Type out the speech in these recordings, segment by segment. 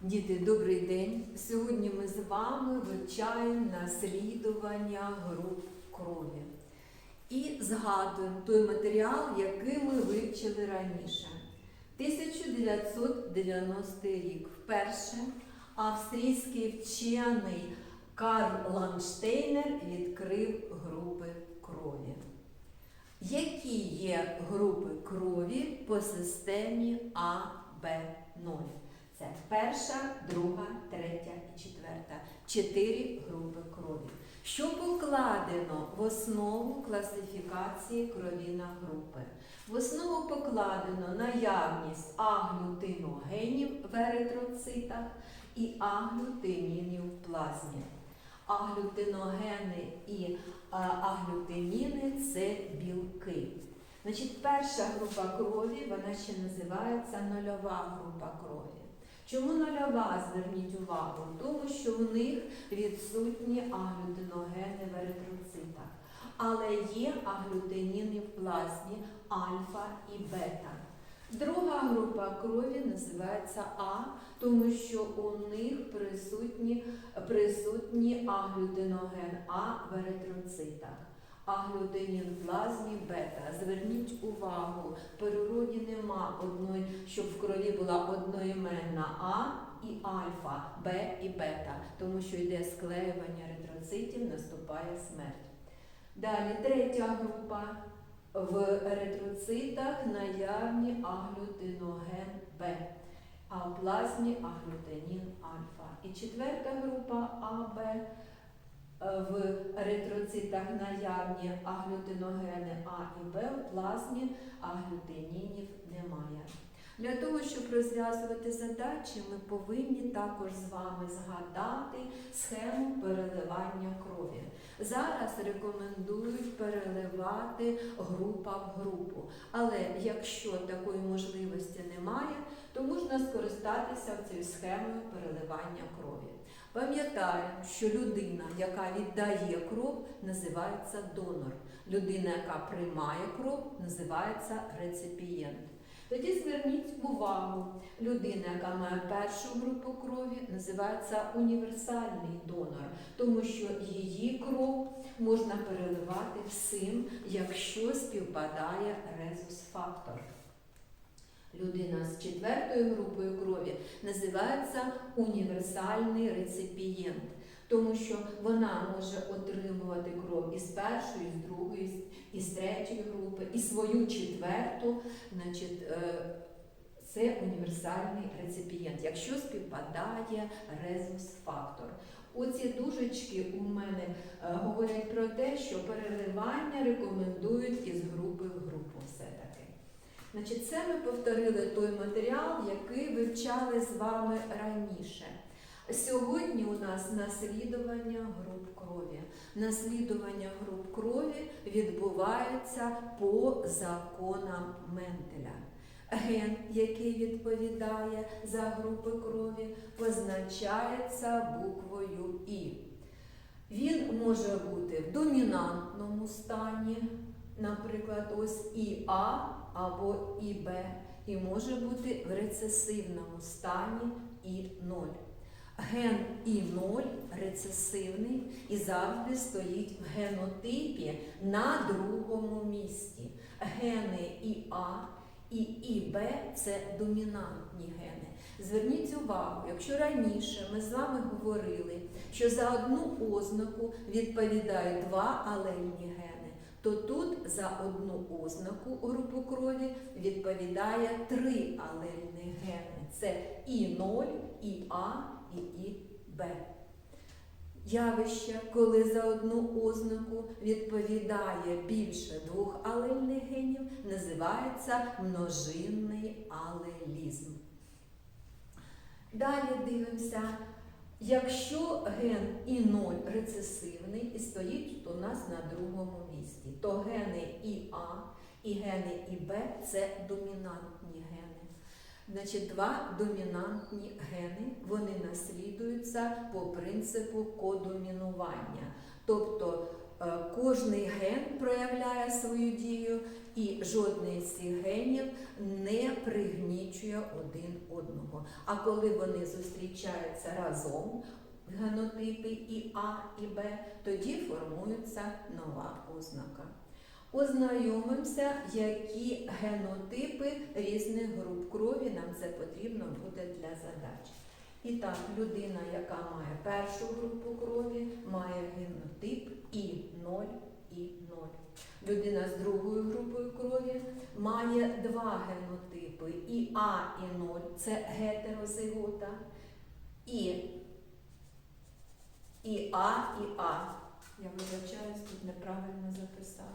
Діти, добрий день! Сьогодні ми з вами вивчаємо наслідування груп крові і згадуємо той матеріал, який ми вивчили раніше. 1990 рік вперше австрійський вчений Карл Ланштейнер відкрив групи крові. Які є групи крові по системі АБ0? Це перша, друга, третя і четверта. Чотири групи крові. Що покладено в основу класифікації крові на групи? В основу покладено наявність аглютиногенів в еритроцитах і аглютинінів в плазмі. Аглютиногени і аглютиніни це білки. Значить, перша група крові, вона ще називається нульова група крові. Чому нульова? Зверніть увагу, тому що в них відсутні аглютиногени в еритроцитах, але є аглютиніни в плазмі альфа і бета. Друга група крові називається А, тому що у них присутні, присутні аглютиноген А в еритроцитах. Аглютинін плазмі бета. Зверніть увагу, в природі нема одної, щоб в крові була одноіменна А і альфа, Б і бета, тому що йде склеювання еритроцитів, наступає смерть. Далі третя група. В еритроцитах наявні аглютиноген Б, а в плазмі аглютинін альфа. І четверта група АБ в еритроцитах наявні аглютиногени А і Б, в плазмі аглютинінів немає. Для того, щоб розв'язувати задачі, ми повинні також з вами згадати схему переливання крові. Зараз рекомендують переливати група в групу. Але якщо такої можливості немає, то можна скористатися цією схемою переливання крові. Пам'ятаємо, що людина, яка віддає кров, називається донор. Людина, яка приймає кров, називається реципієнт. Тоді зверніть увагу, людина, яка має першу групу крові, називається універсальний донор, тому що її кров можна переливати всім, якщо співпадає резус-фактор. Людина з четвертою групою крові називається універсальний реципієнт, тому що вона може отримувати кров із першої, з другої, із третьої групи, і свою четверту, значить, е, це універсальний реципієнт, якщо співпадає резус-фактор. Оці дужечки у мене е, говорять про те, що переливання рекомендують із групи в групу все-таки. Значить, це ми повторили той матеріал, який вивчали з вами раніше. Сьогодні у нас наслідування груп крові. Наслідування груп крові відбувається по законам Менделя. Ген, який відповідає за групи крові, позначається буквою І. Він може бути в домінантному стані, наприклад, ось ІА або ІБ, і може бути в рецесивному стані І0. Ген І0 рецесивний і завжди стоїть в генотипі на другому місці. Гени ІА і ІБ це домінантні гени. Зверніть увагу, якщо раніше ми з вами говорили, що за одну ознаку відповідають два алельні гени, то тут за одну ознаку групу крові відповідає три алельні гени. Це І0, ІА і ІБ. Явище, коли за одну ознаку відповідає більше двох алельних генів, називається множинний алелізм. Далі дивимося, якщо ген І0 рецесивний і стоїть у нас на другому місці, то гени ІА і гени ІБ це домінантні гени. Значить, два домінантні гени вони наслідуються по принципу кодомінування. Тобто кожний ген проявляє свою дію, і жодний з цих генів не пригнічує один одного. А коли вони зустрічаються разом, генотипи і А, і Б, тоді формується нова ознака. Ознайомимося, які генотипи різних груп крові нам це потрібно буде для задач. І так, людина, яка має першу групу крові, має генотип І0 і 0. Людина з другою групою крові має два генотипи і А, і 0 це гетерозигота, і, і А, і А. Я вибачаюсь, тут неправильно записала.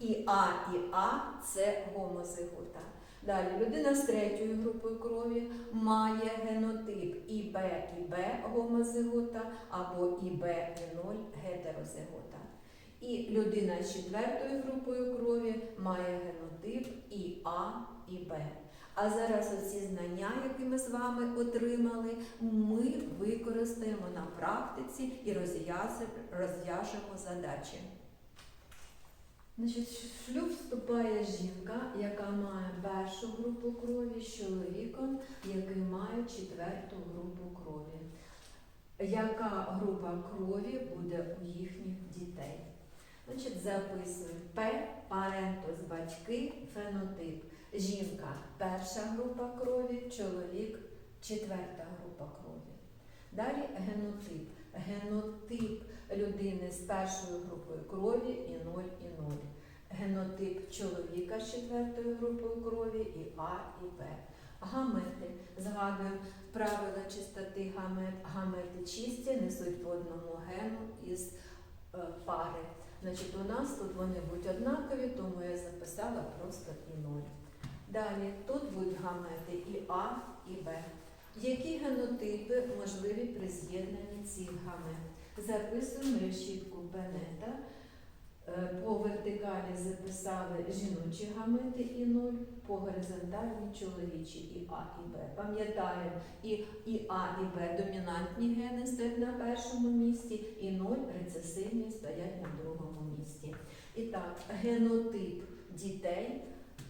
І А, і А це гомозигота. Далі людина з третьою групою крові має генотип і Б, і Б гомозигота або і Б, і 0 гетерозигота. І людина з четвертою групою крові має генотип і А, і Б. А зараз оці знання, які ми з вами отримали, ми використаємо на практиці і розв'яжемо задачі. Значить, в шлюб вступає жінка, яка має першу групу крові з чоловіком, який має четверту групу крові. Яка група крові буде у їхніх дітей? Значить, записуємо П, парентос, батьки, фенотип. Жінка перша група крові, чоловік четверта група крові. Далі генотип. Генотип людини з першою групою крові і 0 і 0. Генотип чоловіка з четвертою групою крові і А і Б. Гамети. Згадуємо правила чистоти гамет. Гамети чисті, несуть по одному гену із е, пари. Значить, у нас тут вони будуть однакові, тому я записала просто і 0. Далі тут будуть гамети і А, і Б. Які генотипи можливі при з'єднанні цих гамет? Записуємо решітку Бенета. Е, По вертикалі записали жіночі гамети і 0, по горизонтальній чоловічі і А, і Б. Пам'ятаємо, і, і А, і Б домінантні гени стоять на першому місці, і 0 рецесивні стоять на другому місці. І так, генотип дітей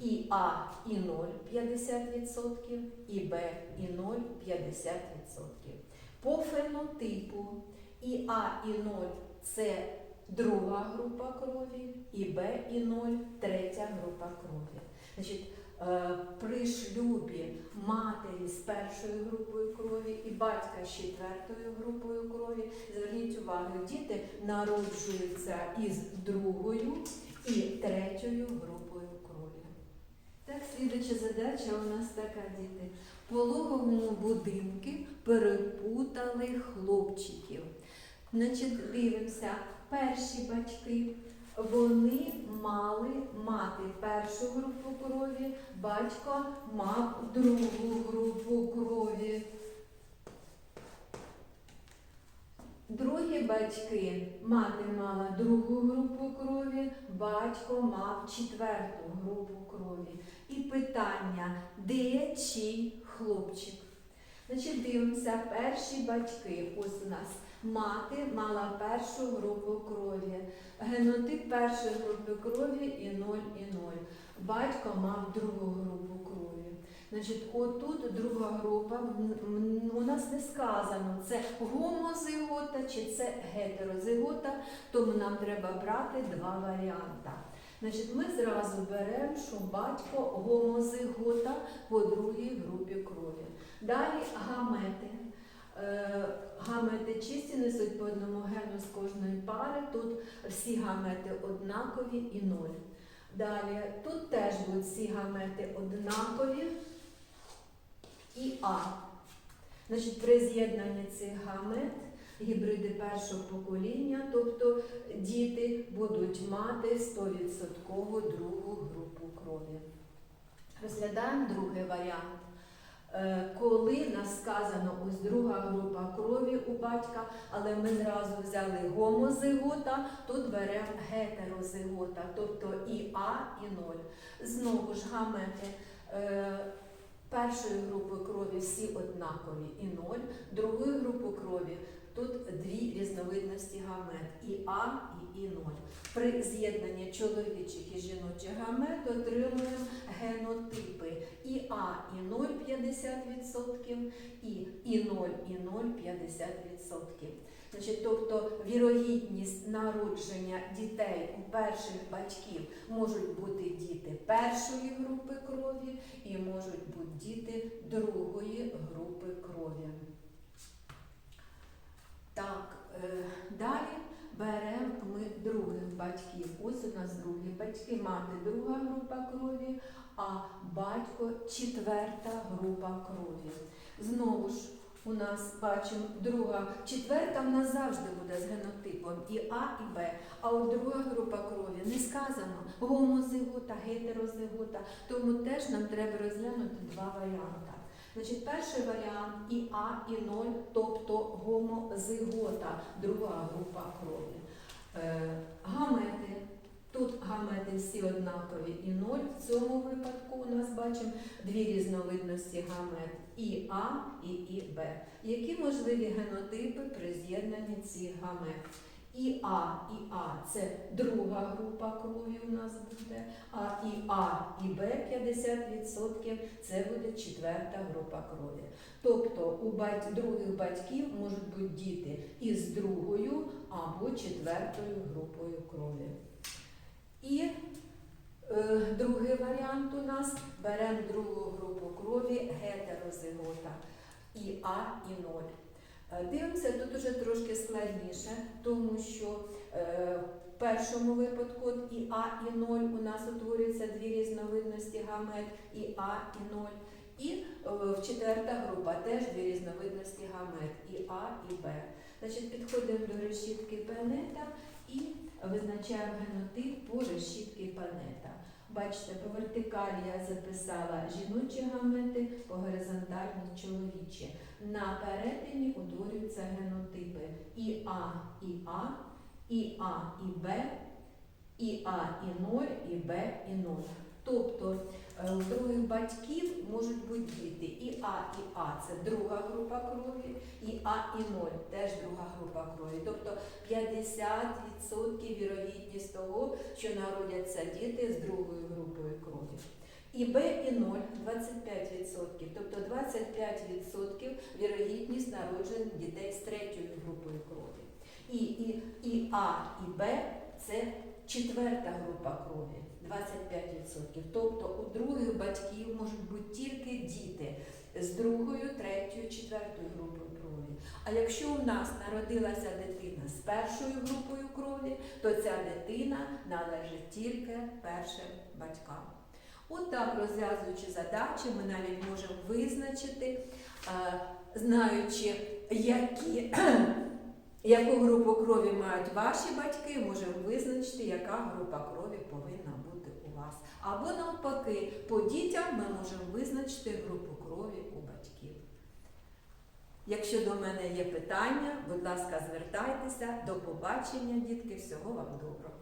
і А, і 0 50%, і Б, і 0 50%. По фенотипу і А, і 0 це друга група крові, і Б, і 0 третя група крові. Значить, е, при шлюбі матері з першою групою крові і батька з четвертою групою крові, зверніть увагу, діти народжуються із другою і третьою групою. Так, задача у нас така, діти. По пологовому будинку перепутали хлопчиків. Значить, дивимося, перші батьки, вони мали мати першу групу крові, батько мав другу групу крові. Другі батьки, мати мала другу групу крові, батько мав четверту групу крові. І питання, де чий хлопчик? Значить, дивимося, перші батьки. Ось у нас мати мала першу групу крові. Генотип першої групи крові і 0, і 0. Батько мав другу групу крові. Значить, отут друга група, у нас не сказано, це гомозигота чи це гетерозигота, тому нам треба брати два варіанти. Значить, ми зразу беремо, що батько гомозигота по другій групі крові. Далі гамети. Е, Гамети чисті несуть по одному гену з кожної пари. Тут всі гамети однакові і ноль. Далі тут теж будуть всі гамети однакові і А. Значить, при з'єднанні цих гамет гібриди першого покоління, тобто діти будуть мати 100% другу групу крові. Розглядаємо другий варіант. Е, Коли нас сказано ось друга група крові у батька, але ми зразу взяли гомозигота, тут беремо гетерозигота, тобто і А, і 0. Знову ж гамети е, першої групи крові всі однакові і 0, другої групи крові тут дві різновидності гамет і А і І0. При з'єднанні чоловічих і жіночих гамет отримуємо генотипи і А і 0 50% і І 0 і 0 50%. Значить, тобто вірогідність народження дітей у перших батьків можуть бути діти першої групи крові і можуть бути діти другої групи крові. Так, е, далі беремо ми других батьків. Ось у нас другі батьки, мати друга група крові, а батько четверта група крові. Знову ж у нас бачимо друга, четверта в нас завжди буде з генотипом і А, і Б. А от друга група крові не сказано гомозигота, гетерозигота, тому теж нам треба розглянути два варіанти. Значить, перший варіант і А, і 0, тобто гомозигота, друга група крові. Е, гамети. Тут гамети всі однакові і 0. В цьому випадку у нас бачимо дві різновидності гамет і А і І Б. Які можливі генотипи при з'єднанні цих гамет? І А, і А це друга група крові у нас буде, а і А, і Б 50% це буде четверта група крові. Тобто у бать- других батьків можуть бути діти із другою або четвертою групою крові. І е, другий варіант у нас беремо другу групу крові гетерозигота і А, і 0. Е, Дивимося, тут уже трошки складніше, тому що е, в першому випадку і А, і 0 у нас утворюються дві різновидності гамет і А, і 0. І е, в четверта група теж дві різновидності гамет і А, і Б. Значить, підходимо до решітки пенета і визначаємо генотип по решітки панета. Бачите, по вертикалі я записала жіночі гамети, по горизонтальні чоловічі. На перетині утворюються генотипи і А, і А, і А, і Б, і А, і 0, і Б, і 0. Других батьків можуть бути діти і А, і А це друга група крові, і А, і 0 теж друга група крові. Тобто 50% вірогідність того, що народяться діти з другою групою крові. І Б і 0 25%, тобто 25% вірогідність народження дітей з третьою групою крові. І, і, і А, і Б це четверта група крові. 25%. Тобто у других батьків можуть бути тільки діти з другою, третьою, четвертою групою крові. А якщо у нас народилася дитина з першою групою крові, то ця дитина належить тільки першим батькам. От так, розв'язуючи задачі, ми навіть можемо визначити, е, знаючи, які, яку групу крові мають ваші батьки, можемо визначити, яка група крові повинна бути у вас. Або навпаки, по дітям ми можемо визначити групу крові у батьків. Якщо до мене є питання, будь ласка, звертайтеся. До побачення, дітки, всього вам доброго.